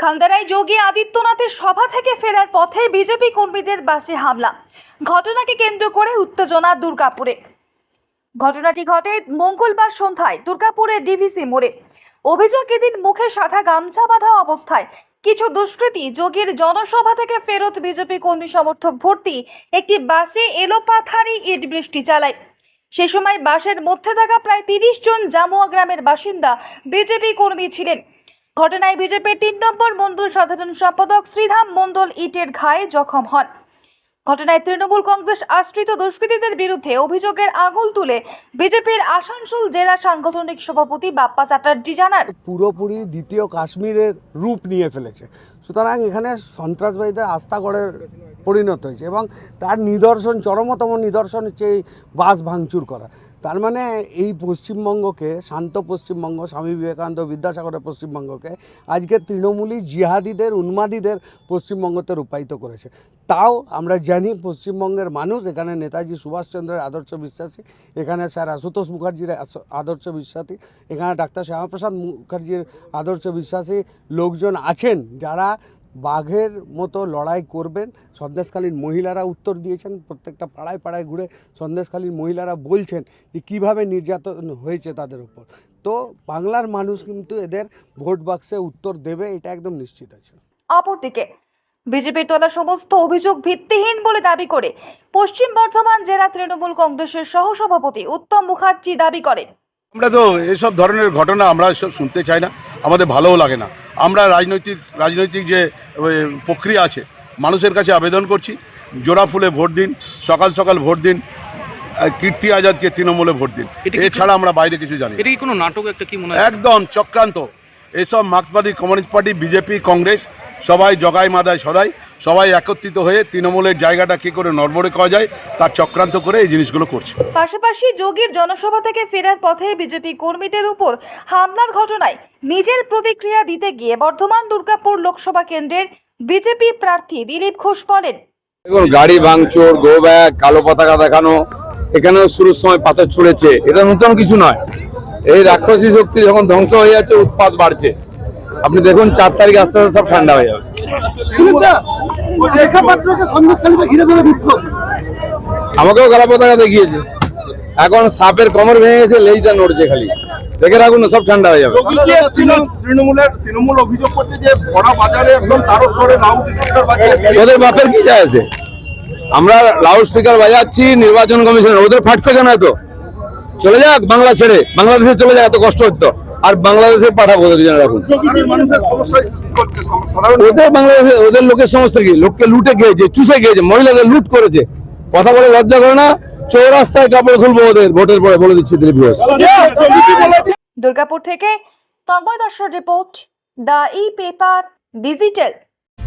খালদারায় যোগী আদিত্যনাথের সভা থেকে ফেরার পথে বিজেপি কর্মীদের বাসে হামলা। ঘটনাকে কেন্দ্র করে উত্তেজনা দুর্গাপুরে। ঘটনাটি ঘটে মঙ্গলবার সন্ধ্যায় দুর্গাপুরের ডিভিসি মোড়ে। অভিযোগ এদিন মুখে সাদা গামছা বাঁধা অবস্থায় কিছু দুষ্কৃতী যোগীর জনসভা থেকে ফেরত বিজেপি কর্মী সমর্থক ভর্তি একটি বাসে এলোপাথারি ইট বৃষ্টি চালায়। সে সময় বাসের মধ্যে থাকা প্রায় তিরিশ জন জামুয়া গ্রামের বাসিন্দা বিজেপি কর্মী ছিলেন। ঘটনায় বিজেপির তিন নম্বর মণ্ডল সাধারণ সম্পাদক শ্রীধাম মণ্ডল ইটের ঘায়ে জখম হন। ঘটনায় তৃণমূল কংগ্রেস আশ্রিত দুষ্কৃতীদের বিরুদ্ধে অভিযোগের আঙুল তুলে বিজেপির আসানসোল জেলা সাংগঠনিক সভাপতি বাপ্পা চ্যাটার্জি জানান। পুরোপুরি দ্বিতীয় কাশ্মীরের রূপ নিয়ে ফেলেছে। সুতরাং এখানে সন্ত্রাসবাদীদের আস্তাগড়ের পরিণত হয়েছে এবং তার নিদর্শন, চরমতম নিদর্শন হচ্ছে এই বাস ভাঙচুর করা। তার মানে এই পশ্চিমবঙ্গকে, শান্ত পশ্চিমবঙ্গ, স্বামী বিবেকানন্দ বিদ্যাসাগরের পশ্চিমবঙ্গকে আজকে তৃণমূলী জিহাদিদের, উন্মাদীদের পশ্চিমবঙ্গতে রূপায়িত করেছে। তাও আমরা জানি পশ্চিমবঙ্গের মানুষ, এখানে নেতাজি সুভাষচন্দ্রের আদর্শ বিশ্বাসী, এখানে স্যার আশুতোষ মুখার্জির আদর্শ বিশ্বাসী, এখানে ডাক্তার শ্যামাপ্রসাদ মুখার্জির আদর্শ বিশ্বাসী লোকজন আছেন যারা বাঘের মতো লড়াই করবেন। সন্দেশকালীন মহিলারা উত্তর দিয়েছেন প্রত্যেকটা পাড়ায় পাড়ায় ঘুরে সন্দেশকালীন মহিলারা বলছেন যে কীভাবে নির্যাতন হয়েছে তাদের উপর। তো বাংলার মানুষ কিন্তু এদের ভোট বাক্সে উত্তর দেবে এটা একদম নিশ্চিত আছে। অপরদিকে বিজেপির তোলা সমস্ত অভিযোগ ভিত্তিহীন বলে দাবি করে পশ্চিম বর্ধমান জেলা তৃণমূল কংগ্রেসের সহসভাপতি উত্তম মুখার্জি দাবি করেন। আমরা তো এসব ধরনের ঘটনা আমরা এসব শুনতে চাই না আমাদের ভালোও লাগে না। আমরা রাজনৈতিক রাজনৈতিক যে প্রক্রিয়া আছে মানুষের কাছে আবেদন করছি জোড়া ফুলে ভোট দিন সকাল সকাল ভোট দিন কীর্তি আজাদকে তৃণমূলে ভোট দিন। এছাড়া আমরা বাইরে কিছু জানি। এটা কোনো নাটক একটা কি মনে একদম চক্রান্ত। এসব মার্ক্সবাদী কমিউনিস্ট পার্টি বিজেপি কংগ্রেস সবাই জগাই মাদায় সদাই সবাই একত্রিত হয়ে তৃণমূলের জায়গাটা কী করে নড়বড়ে করা যায় তার চক্রান্ত করে এই জিনিসগুলো করছে। পাশাপাশি যোগীর জনসভা থেকে ফেরার পথে বিজেপি কর্মীদের উপর হামলার ঘটনায় নিজের প্রতিক্রিয়া দিতে গিয়ে বর্ধমান দুর্গাপুর লোকসভা কেন্দ্রের বিজেপি প্রার্থী দিলীপ ঘোষ বলেন দেখুন গাড়ি ভাঙচুর গো ব্যাগ কালো পতাকা দেখানো এখানেও শুরুর সময় পাথর ছুঁড়েছে এটা নতুন কিছু নয়। এই রাক্ষসী শক্তি যখন ধ্বংস হয়ে যাচ্ছে উৎপাত বাড়ছে। আপনি দেখুন চার তারিখ আস্তে আস্তে সব ঠান্ডা হয়ে যাবে। আমাকেও কালো পতাকা দেখিয়েছে। এখন সাপের কোমর ভেঙে গেছে লেজটা নড়ছে খালি। দেখে রাখুন সব ঠান্ডা হয়ে যাবে। তৃণমূলের তৃণমূল অভিযোগ করছে যে বড় বাজারে একদম তারস্বরে লাউড স্পিকার বাজিয়ে ওদের বাপের কি যায় আছে? আমরা লাউড স্পিকার বাজাচ্ছি নির্বাচন কমিশন ওদের ফাটছে কেন এত? চলে যাক বাংলা ছেড়ে। বাংলাদেশে চলে যাক এত কষ্ট হতো আর বাংলাদেশে পাঠাবো ওদের রাখুন। ওদের বাংলাদেশে ওদের লোকের সমস্যা কি? লোককে লুটে খেয়েছে, চুষে খেয়েছে, মহিলাদের লুট করেছে। কথা বলে লজ্জা করে না? চৌরাস্তায় কাপড় খুলবো ওদের, ভোটের পরে বলে দিচ্ছি দুর্গাপুর থেকে তন্ময় দাসের report, the e paper, digital.